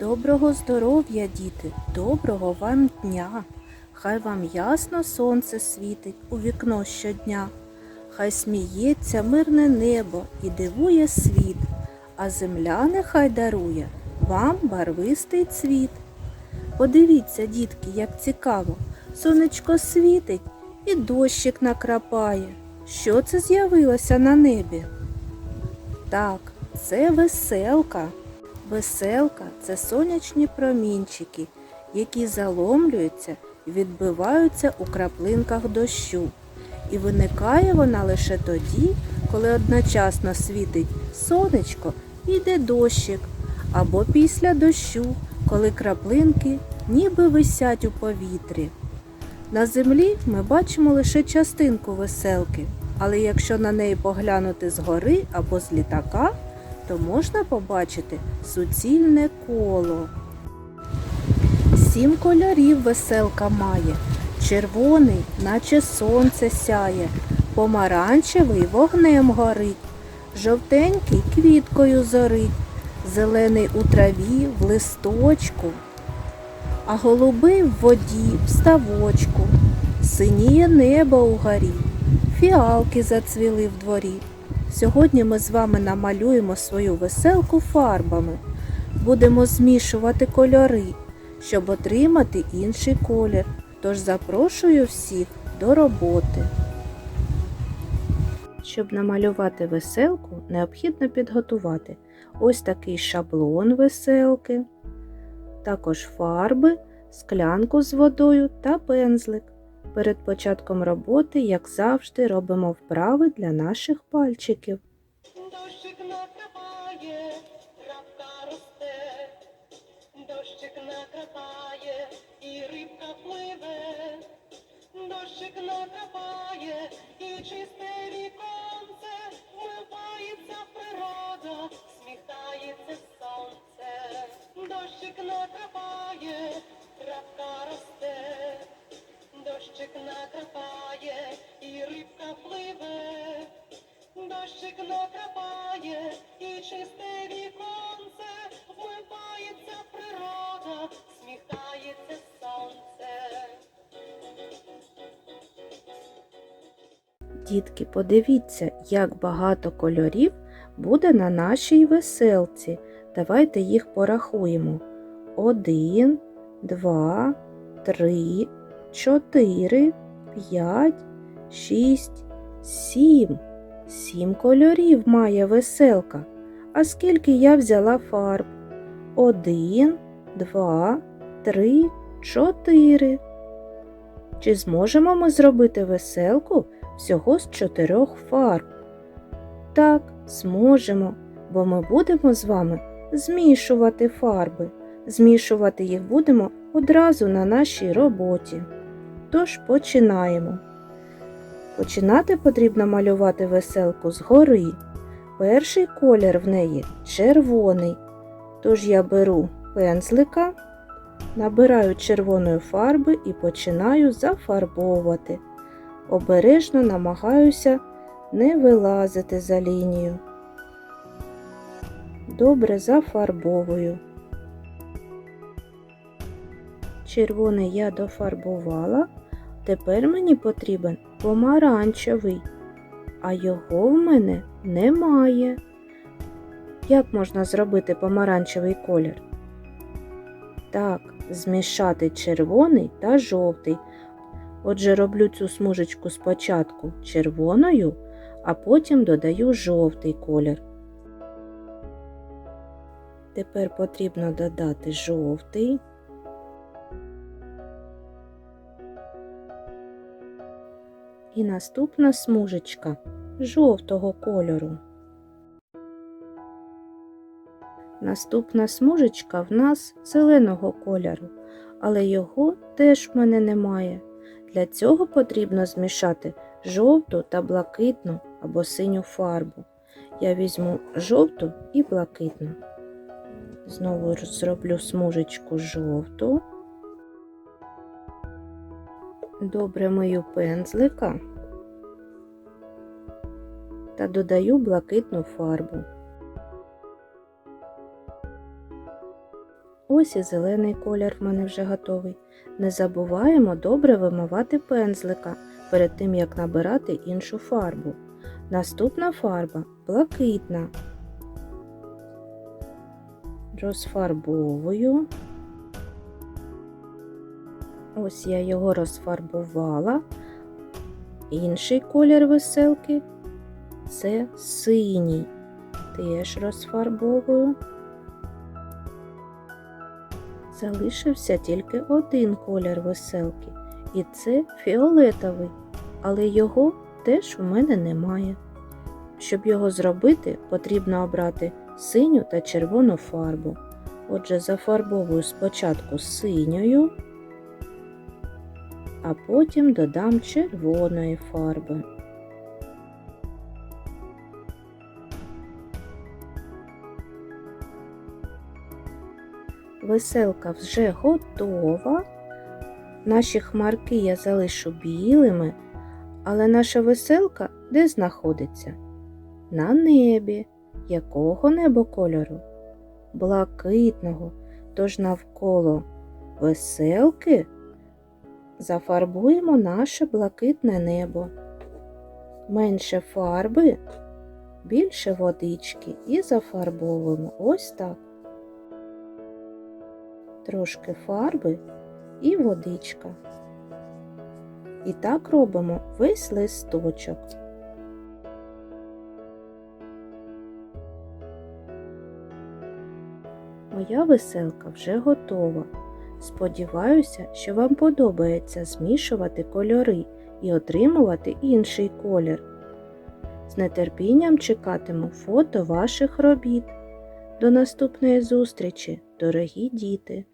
Доброго здоров'я, діти, доброго вам дня. Хай вам ясно сонце світить у вікно щодня. Хай сміється мирне небо і дивує світ, а земля нехай дарує вам барвистий цвіт. Подивіться, дітки, як цікаво, сонечко світить і дощик накрапає. Що це з'явилося на небі? Так, це веселка. Веселка це сонячні промінчики, які заломлюються і відбиваються у краплинках дощу. І виникає вона лише тоді, коли одночасно світить сонечко і йде дощик, або після дощу, коли краплинки ніби висять у повітрі. На землі ми бачимо лише частинку веселки, але якщо на неї поглянути згори або з літака, то можна побачити суцільне коло. Сім кольорів веселка має. Червоний, наче сонце сяє, помаранчевий вогнем горить, жовтенький квіткою зорить, зелений у траві в листочку, а голубий в воді в ставочку, синіє небо угорі, фіалки зацвіли в дворі. Сьогодні ми з вами намалюємо свою веселку фарбами. Будемо змішувати кольори, щоб отримати інший колір. Тож запрошую всіх до роботи. Щоб намалювати веселку, необхідно підготувати ось такий шаблон веселки, також фарби, склянку з водою та пензлик. Перед початком роботи, як завжди, робимо вправи для наших пальчиків. Дощик накрапає, травка росте, дощик накрапає, і рибка пливе, дощик накрапає, і чисте віконце, вмивається природа, сміхається сонце, дощик накрапає, травка росте. Дощик накрапає, і рибка пливе, дощик накрапає, і чисте віконце, вмивається природа, сміхається сонце. Дітки, подивіться, як багато кольорів буде на нашій веселці. Давайте їх порахуємо. Один, два, три, чотири, п'ять, шість, сім. Сім кольорів має веселка. А скільки я взяла фарб? Один, два, три, чотири. Чи зможемо ми зробити веселку всього з чотирьох фарб? Так, зможемо, бо ми будемо з вами змішувати фарби. Змішувати їх будемо одразу на нашій роботі. Тож починаємо. Починати потрібно малювати веселку згори. Перший колір в неї червоний. Тож я беру пензлика, набираю червоної фарби і починаю зафарбовувати. Обережно намагаюся не вилазити за лінію. Добре зафарбовую. Червоний я дофарбувала. Тепер мені потрібен помаранчевий, а його в мене немає. Як можна зробити помаранчевий колір? Так, змішати червоний та жовтий. Отже, роблю цю смужечку спочатку червоною, а потім додаю жовтий колір. Тепер потрібно додати жовтий. І наступна смужечка жовтого кольору. Наступна смужечка в нас зеленого кольору, але його теж в мене немає. Для цього потрібно змішати жовту та блакитну або синю фарбу. Я візьму жовту і блакитну. Знову зроблю смужечку жовту. Добре мию пензлика та додаю блакитну фарбу. Ось і зелений колір в мене вже готовий. Не забуваємо добре вимивати пензлика перед тим, як набирати іншу фарбу. Наступна фарба блакитна. Розфарбовую. Ось я його розфарбувала. Інший колір веселки це синій. Теж розфарбовую. Залишився тільки один колір веселки, і це фіолетовий, але його теж у мене немає. Щоб його зробити, потрібно обрати синю та червону фарбу. Отже, зафарбовую спочатку синьою, а потім додам червоної фарби. Веселка вже готова. Наші хмарки я залишу білими, але наша веселка де знаходиться? На небі. Якого небо кольору? Блакитного. Тож навколо веселки зафарбуємо наше блакитне небо. Менше фарби, більше водички і зафарбовуємо ось так. Трошки фарби і водичка. І так робимо весь листочок. Моя веселка вже готова. Сподіваюся, що вам подобається змішувати кольори і отримувати інший колір. З нетерпінням чекатиму фото ваших робіт. До наступної зустрічі, дорогі діти!